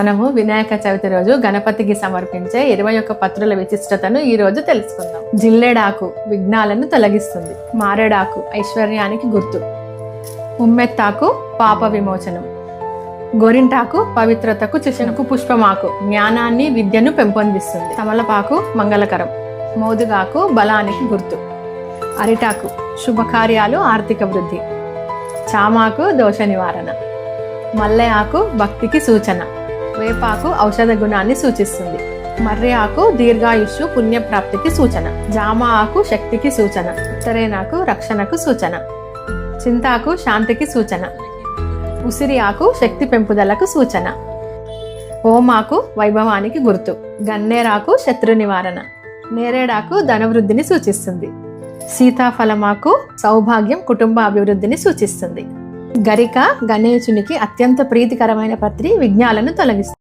మనము వినాయక చవితి రోజు గణపతికి సమర్పించే ఇరవై ఒక్క పత్రుల విశిష్టతను ఈ రోజు తెలుసుకుందాం. జిల్లెడాకు విఘ్నాలను తొలగిస్తుంది. మారేడాకు ఐశ్వర్యానికి గుర్తు. ఉమ్మెత్తాకు పాప విమోచనం. గోరింటాకు పవిత్రతకు చిషణకు పుష్పమాకు జ్ఞానాన్ని విద్యను పెంపొందిస్తుంది. తమలపాకు మంగళకరం. మోదుగాకు బలానికి గుర్తు. అరిటాకు శుభకార్యాలు ఆర్థిక వృద్ధి. చామాకు దోష నివారణ. మల్లె ఆకు భక్తికి సూచన. వేపాకు ఔషధ గుణాన్ని సూచిస్తుంది. మర్రి ఆకు దీర్ఘాయుష్ పుణ్యప్రాప్తికి సూచన. జామ ఆకు శక్తికి సూచన. ఉత్తరేనాకు రక్షణకు సూచన. చింతాకు శాంతికి సూచన. ఉసిరి ఆకు శక్తి పెంపుదలకు సూచన. ఓమాకు వైభవానికి గుర్తు. గన్నేరాకు శత్రు నివారణ. నేరేడాకు ధనవృద్ధిని సూచిస్తుంది. సీతాఫలమాకు సౌభాగ్యం కుటుంబ అభివృద్ధిని సూచిస్తుంది. గరిక గణేశునికి అత్యంత ప్రీతికరమైన పత్రి విఘ్నాలను తొలగిస్తుంది.